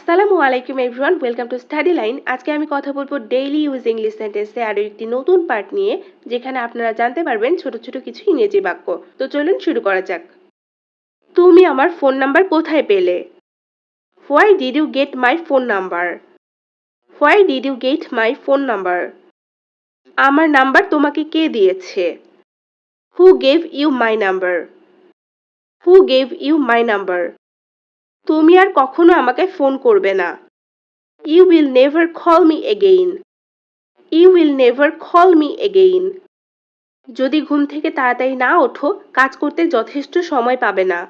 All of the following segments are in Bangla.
আসসালামু আলাইকুম everyone welcome to study line আজকে আমি কথা বলব ডেইলি ইউজ ইংলিশ সেন্টেন্সে আরও একটি নতুন পার্ট নিয়ে, যেখানে আপনারা জানতে পারবেন ছোট ছোট কিছু ইংরেজি বাক্য। তো চলুন শুরু করা যাক। তুমি আমার ফোন নাম্বার কোথায় পেলে? Why did you get my phone number why did you get my phone number আমার নাম্বার তোমাকে কে দিয়েছে? Who gave you my number who gave you my number তুমি আর কখনো আমাকে ফোন করবে না। You will never call me again you will never call me again যদি ঘুম থেকে তাড়াতাড়ি না ওঠো, কাজ করতে যথেষ্ট সময় পাবে না।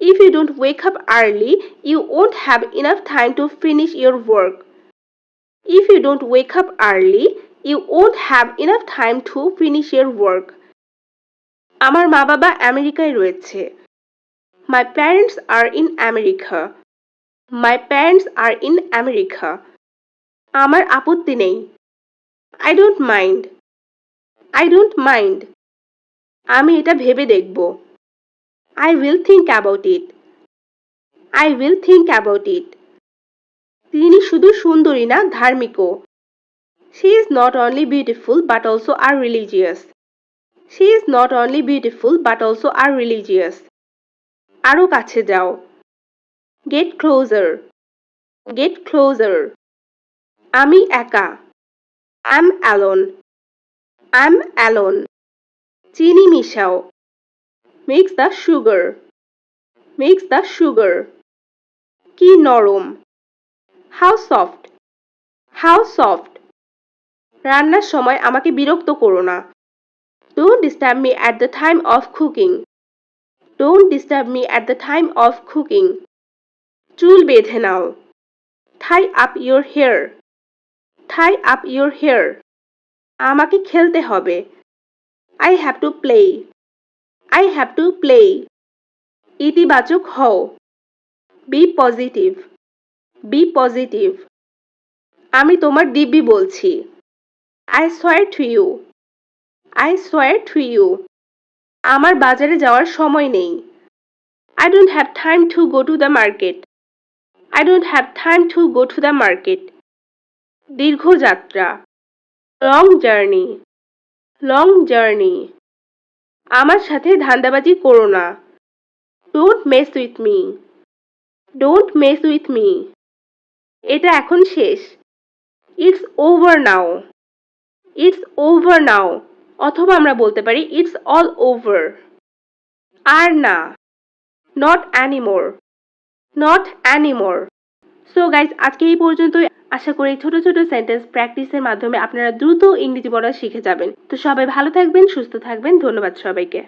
If you don't wake up early you won't have enough time to finish your work if you don't wake up early you won't have enough time to finish your work আমার মা বাবা আমেরিকায় রয়েছে। My parents are in America. My parents are in America. আমার আপত্তি নেই I don't mind. I don't mind. আমি এটা ভেবে দেখব I will think about it. I will think about it. তিনি শুধু সুন্দরী না ধার্মিকও She is not only beautiful but also are religious. She is not only beautiful but also are religious. আরও কাছে যাও। গেট ক্লোজার গেট ক্লোজার আমি একা। আম অ্যালোন আম অ্যালোন চিনি মিশাও। Mix the sugar mix the sugar কি নরম। হাউ সফট হাউ সফট রান্নার সময় আমাকে বিরক্ত করো না। Don't disturb me at the time of cooking don't disturb me at the time of cooking চুল বেঁধে নাও। Tie up your hair tie up your hair আমাকে খেলতে হবে। I have to play I have to play ইতিবাচক হও। বি পজিটিভ বি পজিটিভ আমি তোমার দিব্যি বলছি। I swear to you I swear to you আমার বাজারে যাওয়ার সময় নেই। I don't have time to go to the market I don't have time to go to the market দীর্ঘ যাত্রা। লং জার্নি লং জার্নি আমার সাথে ধান্দাবাজি করো না। Don't mess with me don't mess with me এটা এখন শেষ। It's over now it's over now অথবা আমরা বলতে পারি ইটস অল ওভার আর না not anymore not anymore so guys আজকে এই পর্যন্তই। আশা করি ছোট ছোট সেন্টেন্স প্র্যাকটিসের মাধ্যমে আপনারা দ্রুত ইংরেজি পড়া শিখে যাবেন। তো সবাই ভালো থাকবেন, সুস্থ থাকবেন। ধন্যবাদ সবাইকে।